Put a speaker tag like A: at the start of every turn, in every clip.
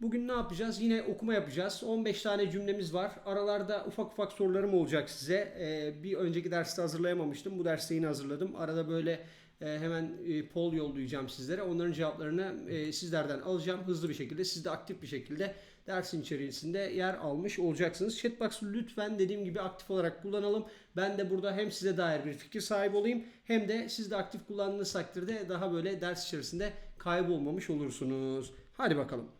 A: Bugün ne yapacağız? Yine okuma yapacağız. 15 tane cümlemiz var. Aralarda ufak ufak sorularım olacak size. Ee, bir önceki derste hazırlayamamıştım. Bu derste yine hazırladım. Arada böyle e, hemen e, poll yollayacağım sizlere. Onların cevaplarını e, sizlerden alacağım. Hızlı bir şekilde. Siz de aktif bir şekilde dersin içerisinde yer almış olacaksınız. Chatbox'u lütfen dediğim gibi aktif olarak kullanalım. Ben de burada hem size dair bir fikir sahibi olayım hem de siz de aktif kullandığınız takdirde daha böyle ders içerisinde kaybolmamış olursunuz. Hadi bakalım.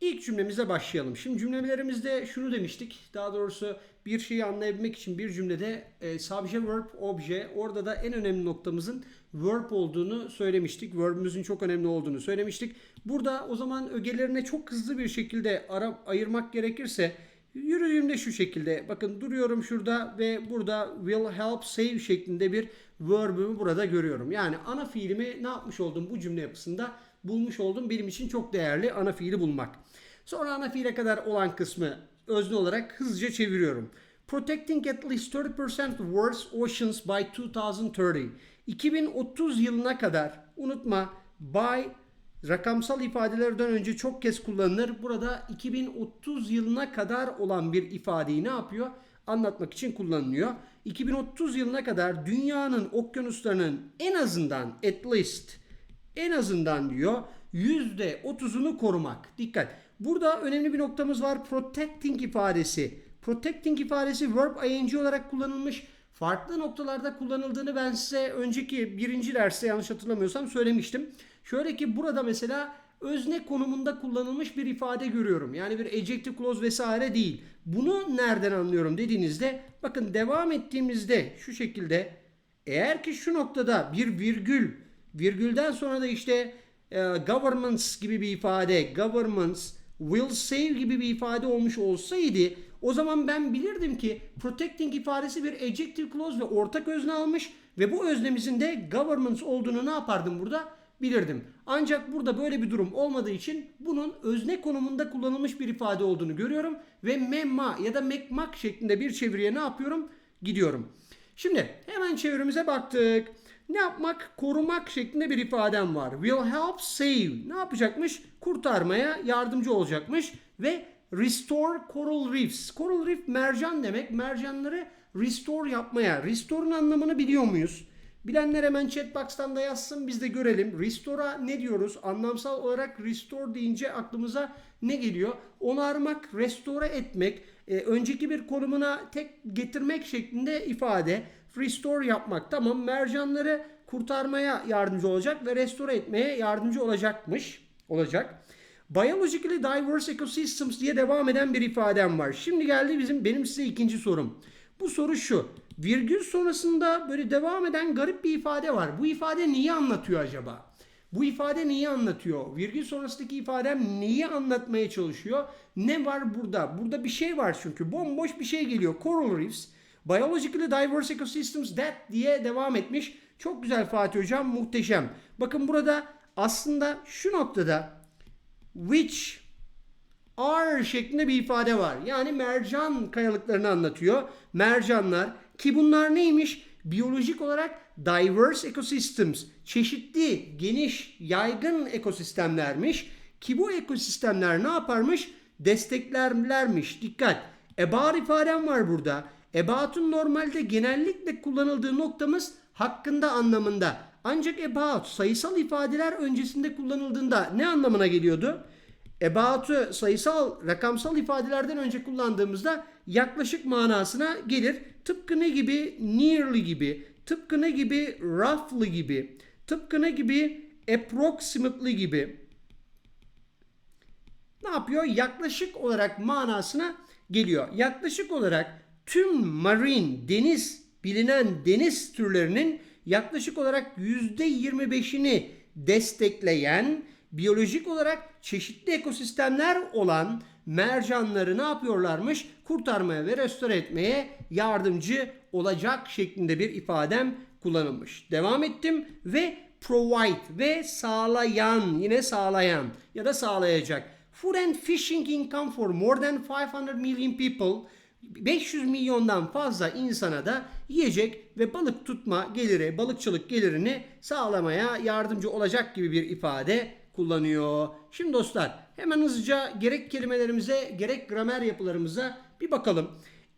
A: İlk cümlemize başlayalım. Şimdi cümlelerimizde şunu demiştik. Daha doğrusu bir şeyi anlayabilmek için bir cümlede e, subject, verb, obje. Orada da en önemli noktamızın verb olduğunu söylemiştik. Verb'ümüzün çok önemli olduğunu söylemiştik. Burada o zaman ögelerine çok hızlı bir şekilde ara, ayırmak gerekirse yürüdüğümde şu şekilde. Bakın duruyorum şurada ve burada will help save şeklinde bir verb'ümü burada görüyorum. Yani ana fiilimi ne yapmış oldum bu cümle yapısında? Bulmuş oldum. Benim için çok değerli ana fiili bulmak. Sonra ana fiile kadar olan kısmı özne olarak hızlıca çeviriyorum. Protecting at least 30% of world's oceans by 2030. 2030 yılına kadar unutma by rakamsal ifadelerden önce çok kez kullanılır. Burada 2030 yılına kadar olan bir ifadeyi ne yapıyor? Anlatmak için kullanılıyor. 2030 yılına kadar dünyanın okyanuslarının en azından at least en azından diyor %30'unu korumak. Dikkat. Burada önemli bir noktamız var. Protecting ifadesi. Protecting ifadesi verb ing olarak kullanılmış. Farklı noktalarda kullanıldığını ben size önceki birinci derste yanlış hatırlamıyorsam söylemiştim. Şöyle ki burada mesela özne konumunda kullanılmış bir ifade görüyorum. Yani bir adjective clause vesaire değil. Bunu nereden anlıyorum dediğinizde bakın devam ettiğimizde şu şekilde eğer ki şu noktada bir virgül virgülden sonra da işte e, governments gibi bir ifade, governments will save gibi bir ifade olmuş olsaydı o zaman ben bilirdim ki protecting ifadesi bir adjective clause ve ortak özne almış ve bu öznemizin de governments olduğunu ne yapardım burada? Bilirdim. Ancak burada böyle bir durum olmadığı için bunun özne konumunda kullanılmış bir ifade olduğunu görüyorum ve memma ya da mekmak şeklinde bir çeviriye ne yapıyorum? Gidiyorum. Şimdi hemen çevirimize baktık ne yapmak? Korumak şeklinde bir ifadem var. Will help save. Ne yapacakmış? Kurtarmaya yardımcı olacakmış. Ve restore coral reefs. Coral reef mercan demek. Mercanları restore yapmaya. Restore'un anlamını biliyor muyuz? Bilenler hemen chatbox'tan da yazsın biz de görelim. Restore'a ne diyoruz? Anlamsal olarak restore deyince aklımıza ne geliyor? Onarmak, restore etmek, e, önceki bir konumuna tek getirmek şeklinde ifade restore yapmak. Tamam mercanları kurtarmaya yardımcı olacak ve restore etmeye yardımcı olacakmış. Olacak. Biologically diverse ecosystems diye devam eden bir ifadem var. Şimdi geldi bizim benim size ikinci sorum. Bu soru şu. Virgül sonrasında böyle devam eden garip bir ifade var. Bu ifade neyi anlatıyor acaba? Bu ifade neyi anlatıyor? Virgül sonrasındaki ifadem neyi anlatmaya çalışıyor? Ne var burada? Burada bir şey var çünkü. Bomboş bir şey geliyor. Coral Reefs Biologically diverse ecosystems that diye devam etmiş. Çok güzel Fatih Hocam muhteşem. Bakın burada aslında şu noktada which are şeklinde bir ifade var. Yani mercan kayalıklarını anlatıyor. Mercanlar ki bunlar neymiş? Biyolojik olarak diverse ecosystems, çeşitli, geniş, yaygın ekosistemlermiş. Ki bu ekosistemler ne yaparmış? Desteklerlermiş. Dikkat. Ebar ifadem var burada. About'un normalde genellikle kullanıldığı noktamız hakkında anlamında. Ancak about sayısal ifadeler öncesinde kullanıldığında ne anlamına geliyordu? About'u sayısal, rakamsal ifadelerden önce kullandığımızda yaklaşık manasına gelir. Tıpkı ne gibi? Nearly gibi. Tıpkı ne gibi? Roughly gibi. Tıpkı ne gibi? Approximately gibi. Ne yapıyor? Yaklaşık olarak manasına geliyor. Yaklaşık olarak tüm marine deniz bilinen deniz türlerinin yaklaşık olarak %25'ini destekleyen biyolojik olarak çeşitli ekosistemler olan mercanları ne yapıyorlarmış? Kurtarmaya ve restore etmeye yardımcı olacak şeklinde bir ifadem kullanılmış. Devam ettim ve provide ve sağlayan yine sağlayan ya da sağlayacak. Food and fishing income for more than 500 million people 500 milyondan fazla insana da yiyecek ve balık tutma geliri, balıkçılık gelirini sağlamaya yardımcı olacak gibi bir ifade kullanıyor. Şimdi dostlar hemen hızlıca gerek kelimelerimize gerek gramer yapılarımıza bir bakalım.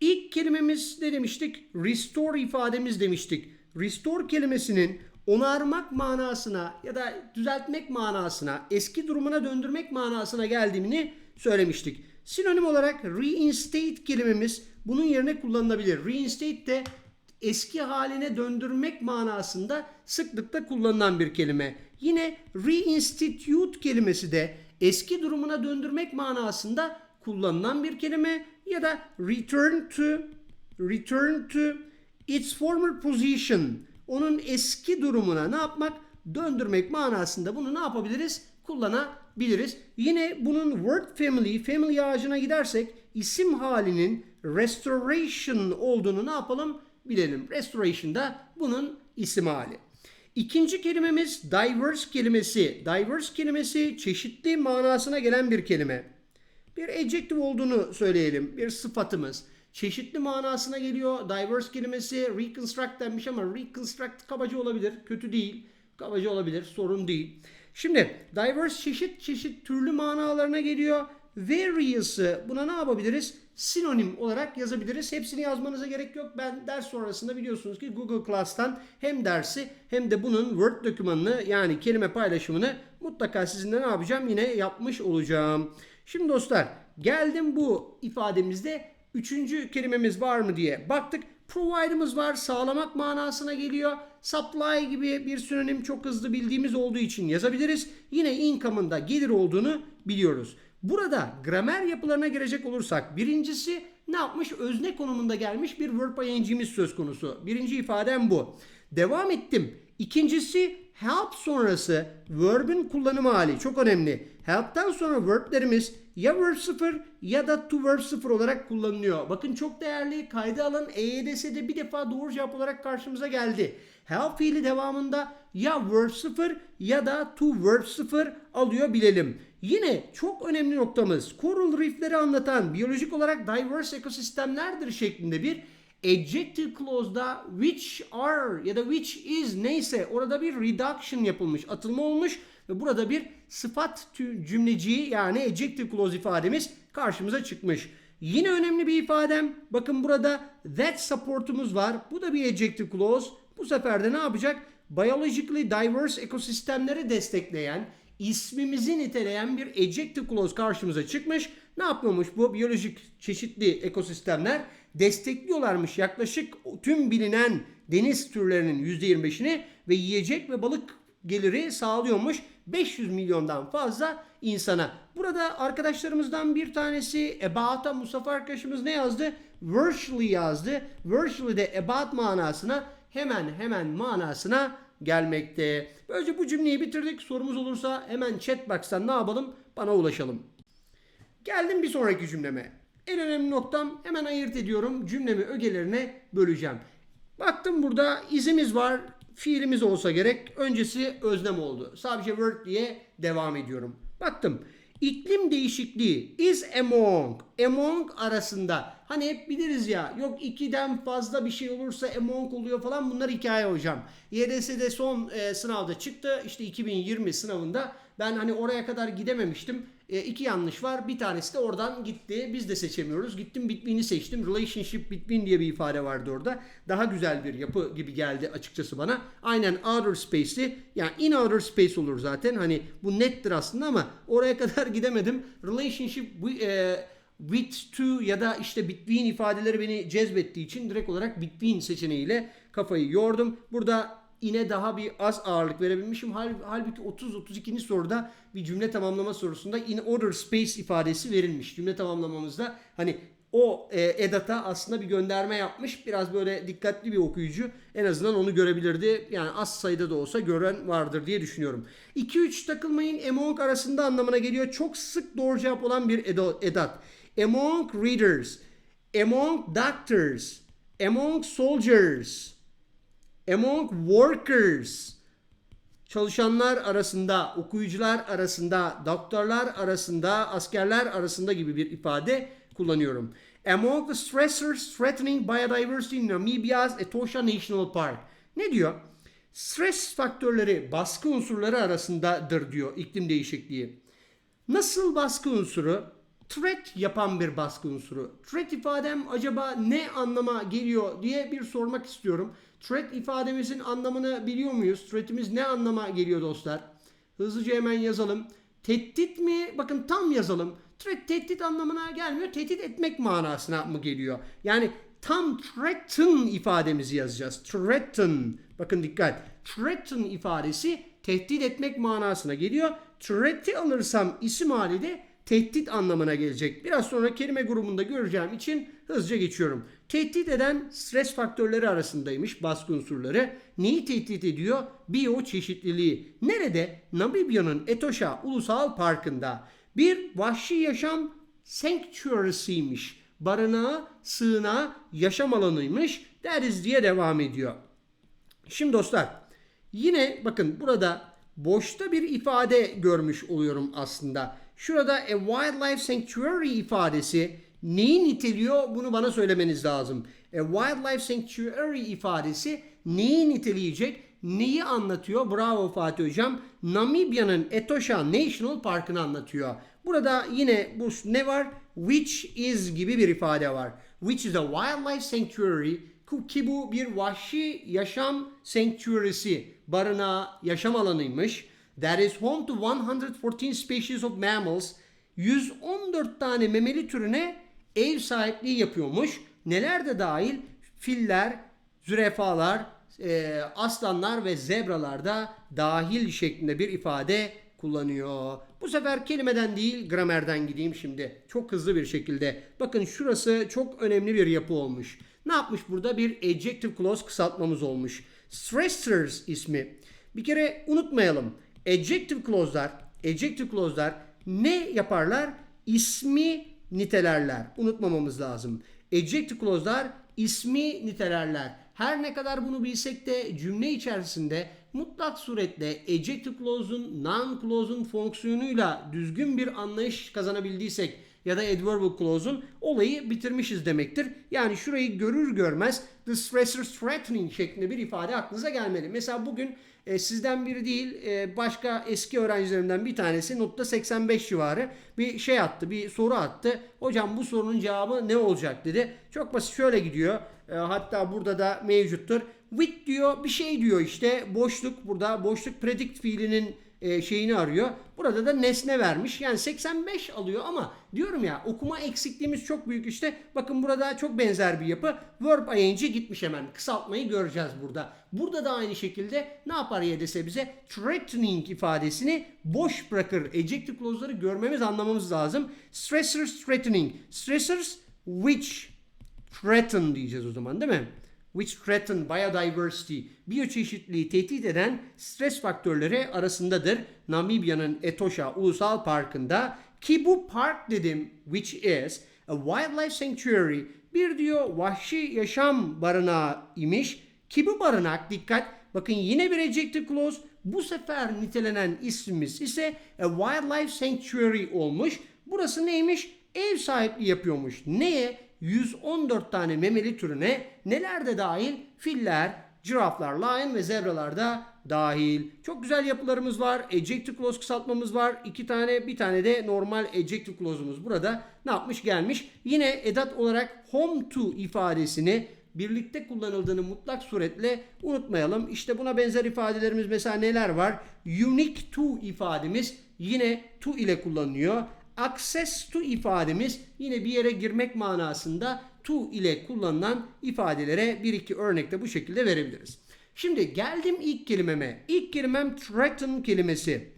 A: İlk kelimemiz ne demiştik? Restore ifademiz demiştik. Restore kelimesinin onarmak manasına ya da düzeltmek manasına, eski durumuna döndürmek manasına geldiğini söylemiştik. Sinonim olarak reinstate kelimemiz bunun yerine kullanılabilir. Reinstate de eski haline döndürmek manasında sıklıkla kullanılan bir kelime. Yine reinstitute kelimesi de eski durumuna döndürmek manasında kullanılan bir kelime ya da return to return to its former position onun eski durumuna ne yapmak? Döndürmek manasında bunu ne yapabiliriz? Kullanabiliriz. Yine bunun word family, family ağacına gidersek isim halinin restoration olduğunu ne yapalım? Bilelim. Restoration da bunun isim hali. İkinci kelimemiz diverse kelimesi. Diverse kelimesi çeşitli manasına gelen bir kelime. Bir adjective olduğunu söyleyelim. Bir sıfatımız. Çeşitli manasına geliyor. Diverse kelimesi reconstruct denmiş ama reconstruct kabaca olabilir. Kötü değil. Kabaca olabilir. Sorun değil. Şimdi diverse çeşit çeşit türlü manalarına geliyor. Various'ı buna ne yapabiliriz? Sinonim olarak yazabiliriz. Hepsini yazmanıza gerek yok. Ben ders sonrasında biliyorsunuz ki Google Class'tan hem dersi hem de bunun Word dokümanını yani kelime paylaşımını mutlaka sizinle ne yapacağım? Yine yapmış olacağım. Şimdi dostlar geldim bu ifademizde üçüncü kelimemiz var mı diye baktık. Provide'ımız var sağlamak manasına geliyor. Supply gibi bir sinonim çok hızlı bildiğimiz olduğu için yazabiliriz. Yine income'ın da gelir olduğunu biliyoruz. Burada gramer yapılarına girecek olursak birincisi ne yapmış? Özne konumunda gelmiş bir verb ing'imiz söz konusu. Birinci ifadem bu. Devam ettim. İkincisi help sonrası verb'in kullanım hali çok önemli. Help'ten sonra verb'lerimiz ya verb 0 ya da to verb 0 olarak kullanılıyor. Bakın çok değerli kayda alın EYDS'de bir defa doğru cevap olarak karşımıza geldi. Help fiili devamında ya verb 0 ya da to verb 0 alıyor bilelim. Yine çok önemli noktamız coral reefleri anlatan biyolojik olarak diverse ekosistemlerdir şeklinde bir adjective clause'da which are ya da which is neyse orada bir reduction yapılmış, atılma olmuş ve burada bir sıfat cümleciği yani adjective clause ifademiz karşımıza çıkmış. Yine önemli bir ifadem. Bakın burada that supportumuz var. Bu da bir adjective clause. Bu sefer de ne yapacak? Biologically diverse ekosistemleri destekleyen, ismimizi niteleyen bir adjective clause karşımıza çıkmış. Ne yapıyormuş bu biyolojik çeşitli ekosistemler? Destekliyorlarmış yaklaşık tüm bilinen deniz türlerinin %25'ini ve yiyecek ve balık geliri sağlıyormuş 500 milyondan fazla insana. Burada arkadaşlarımızdan bir tanesi About'a Mustafa arkadaşımız ne yazdı? Virtually yazdı. Virtually de about manasına hemen hemen manasına gelmekte. Böylece bu cümleyi bitirdik. Sorumuz olursa hemen chat box'tan ne yapalım? Bana ulaşalım. Geldim bir sonraki cümleme. En önemli noktam hemen ayırt ediyorum. Cümlemi ögelerine böleceğim. Baktım burada izimiz var. Fiilimiz olsa gerek. Öncesi özlem oldu. Sadece word diye devam ediyorum. Baktım. İklim değişikliği is among. Among arasında. Hani hep biliriz ya. Yok ikiden fazla bir şey olursa among oluyor falan. Bunlar hikaye hocam. YDS'de son e, sınavda çıktı. İşte 2020 sınavında. Ben hani oraya kadar gidememiştim. E, iki yanlış var. Bir tanesi de oradan gitti. Biz de seçemiyoruz. Gittim between'i seçtim. Relationship between diye bir ifade vardı orada. Daha güzel bir yapı gibi geldi açıkçası bana. Aynen outer space'i yani in outer space olur zaten. Hani bu nettir aslında ama oraya kadar gidemedim. Relationship e, with to ya da işte between ifadeleri beni cezbettiği için direkt olarak between seçeneğiyle kafayı yordum. Burada yine daha bir az ağırlık verebilmişim. Halbuki 30-32. soruda bir cümle tamamlama sorusunda in order space ifadesi verilmiş. Cümle tamamlamamızda hani o e, edata aslında bir gönderme yapmış. Biraz böyle dikkatli bir okuyucu en azından onu görebilirdi. Yani az sayıda da olsa gören vardır diye düşünüyorum. 2-3 takılmayın among arasında anlamına geliyor. Çok sık doğru cevap olan bir edat. Among readers, among doctors, among soldiers, among workers çalışanlar arasında, okuyuçlar arasında, doktorlar arasında, askerler arasında gibi bir ifade kullanıyorum. Among the stressors threatening biodiversity in Namibia's Etosha National Park. Ne diyor? stres faktörleri baskı unsurları arasındadır diyor iklim değişikliği. Nasıl baskı unsuru? Threat yapan bir baskı unsuru. Threat ifadem acaba ne anlama geliyor diye bir sormak istiyorum. Threat ifademizin anlamını biliyor muyuz? Threat'imiz ne anlama geliyor dostlar? Hızlıca hemen yazalım. Tehdit mi? Bakın tam yazalım. Threat tehdit anlamına gelmiyor. Tehdit etmek manasına mı geliyor? Yani tam threaten ifademizi yazacağız. Threaten. Bakın dikkat. Threaten ifadesi tehdit etmek manasına geliyor. Threat'i alırsam isim hali de tehdit anlamına gelecek. Biraz sonra kelime grubunda göreceğim için hızlıca geçiyorum. Tehdit eden stres faktörleri arasındaymış baskı unsurları. Neyi tehdit ediyor? Biyoçeşitliliği. Nerede? Namibya'nın Etosha Ulusal Parkı'nda. Bir vahşi yaşam sanctuary'siymiş. Barınağı, sığınağı, yaşam alanıymış. Deriz diye devam ediyor. Şimdi dostlar yine bakın burada boşta bir ifade görmüş oluyorum aslında. Şurada a wildlife sanctuary ifadesi neyi niteliyor bunu bana söylemeniz lazım. A wildlife sanctuary ifadesi neyi niteleyecek? Neyi anlatıyor? Bravo Fatih Hocam. Namibya'nın Etosha National Park'ını anlatıyor. Burada yine bu ne var? Which is gibi bir ifade var. Which is a wildlife sanctuary ki bu bir vahşi yaşam sanctuary'si, barınağı, yaşam alanıymış. That is home to 114 species of mammals. 114 tane memeli türüne ev sahipliği yapıyormuş. Neler de dahil? Filler, zürefalar, e, aslanlar ve zebralar da dahil şeklinde bir ifade kullanıyor. Bu sefer kelimeden değil gramerden gideyim şimdi. Çok hızlı bir şekilde. Bakın şurası çok önemli bir yapı olmuş. Ne yapmış burada? Bir adjective clause kısaltmamız olmuş. Stressors ismi. Bir kere unutmayalım. Adjective clause'lar, adjective clause'lar ne yaparlar? İsmi nitelerler. Unutmamamız lazım. Adjective clause'lar ismi nitelerler. Her ne kadar bunu bilsek de cümle içerisinde mutlak suretle adjective clause'un noun clause'un fonksiyonuyla düzgün bir anlayış kazanabildiysek ya da adverbial clause'un olayı bitirmişiz demektir. Yani şurayı görür görmez the stressor threatening şeklinde bir ifade aklınıza gelmeli. Mesela bugün e, sizden biri değil e, başka eski öğrencilerimden bir tanesi notta 85 civarı bir şey attı bir soru attı. Hocam bu sorunun cevabı ne olacak dedi. Çok basit şöyle gidiyor. E, hatta burada da mevcuttur. With diyor bir şey diyor işte boşluk burada boşluk predict fiilinin e, şeyini arıyor. Burada da nesne vermiş. Yani 85 alıyor ama diyorum ya okuma eksikliğimiz çok büyük işte. Bakın burada çok benzer bir yapı. Verb ing gitmiş hemen. Kısaltmayı göreceğiz burada. Burada da aynı şekilde ne yapar YDS bize? Threatening ifadesini boş bırakır. Adjective clause'ları görmemiz anlamamız lazım. Stressors threatening. Stressors which threaten diyeceğiz o zaman değil mi? Which threaten biodiversity, biyoçeşitliliği tehdit eden stres faktörleri arasındadır. Namibya'nın Etosha Ulusal Parkı'nda ki bu park dedim which is a wildlife sanctuary bir diyor vahşi yaşam barınağı imiş ki bu barınak dikkat bakın yine bir adjective clause bu sefer nitelenen ismimiz ise a wildlife sanctuary olmuş. Burası neymiş? Ev sahipliği yapıyormuş. Neye? 114 tane memeli türüne neler de dahil? Filler, ciraflar, lion ve zebralar da dahil. Çok güzel yapılarımız var. Adjective clause kısaltmamız var. İki tane bir tane de normal adjective clause'umuz burada ne yapmış gelmiş. Yine edat olarak home to ifadesini birlikte kullanıldığını mutlak suretle unutmayalım. İşte buna benzer ifadelerimiz mesela neler var? Unique to ifademiz yine to ile kullanılıyor. Access to ifademiz yine bir yere girmek manasında to ile kullanılan ifadelere bir iki örnekte bu şekilde verebiliriz. Şimdi geldim ilk kelimeme. İlk kelimem threaten kelimesi.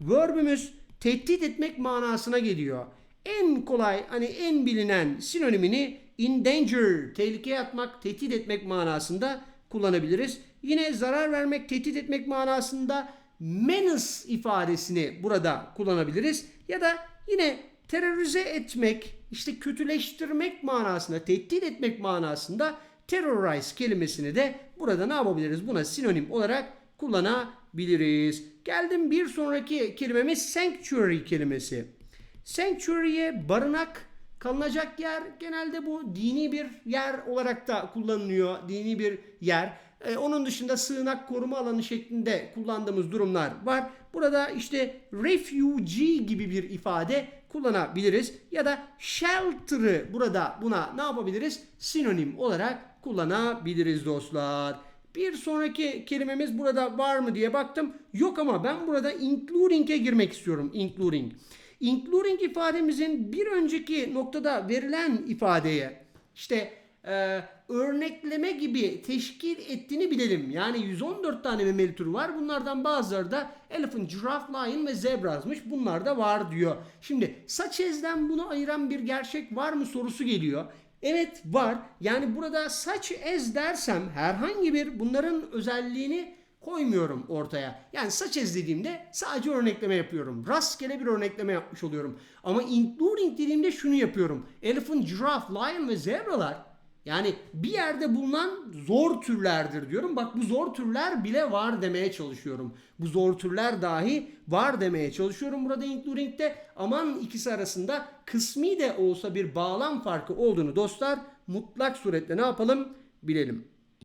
A: Verbümüz tehdit etmek manasına geliyor. En kolay hani en bilinen sinonimini in danger, tehlikeye atmak, tehdit etmek manasında kullanabiliriz. Yine zarar vermek, tehdit etmek manasında menace ifadesini burada kullanabiliriz. Ya da Yine terörize etmek, işte kötüleştirmek manasında, tehdit etmek manasında terrorize kelimesini de burada ne yapabiliriz? Buna sinonim olarak kullanabiliriz. Geldim bir sonraki kelimemiz sanctuary kelimesi. Sanctuary'e barınak, kalınacak yer genelde bu dini bir yer olarak da kullanılıyor. Dini bir yer. E, onun dışında sığınak koruma alanı şeklinde kullandığımız durumlar var. Burada işte refugee gibi bir ifade kullanabiliriz. Ya da shelter'ı burada buna ne yapabiliriz? Sinonim olarak kullanabiliriz dostlar. Bir sonraki kelimemiz burada var mı diye baktım. Yok ama ben burada including'e girmek istiyorum. Including. Including ifademizin bir önceki noktada verilen ifadeye işte e, örnekleme gibi teşkil ettiğini bilelim. Yani 114 tane memeli türü var. Bunlardan bazıları da elephant, giraffe, lion ve zebrazmış. Bunlar da var diyor. Şimdi Saçez'den bunu ayıran bir gerçek var mı sorusu geliyor. Evet var. Yani burada saç ez dersem herhangi bir bunların özelliğini koymuyorum ortaya. Yani saç ez dediğimde sadece örnekleme yapıyorum. Rastgele bir örnekleme yapmış oluyorum. Ama including dediğimde şunu yapıyorum. Elephant, giraffe, lion ve zebralar yani bir yerde bulunan zor türlerdir diyorum. Bak bu zor türler bile var demeye çalışıyorum. Bu zor türler dahi var demeye çalışıyorum burada including'de. Aman ikisi arasında kısmi de olsa bir bağlam farkı olduğunu dostlar mutlak suretle ne yapalım bilelim.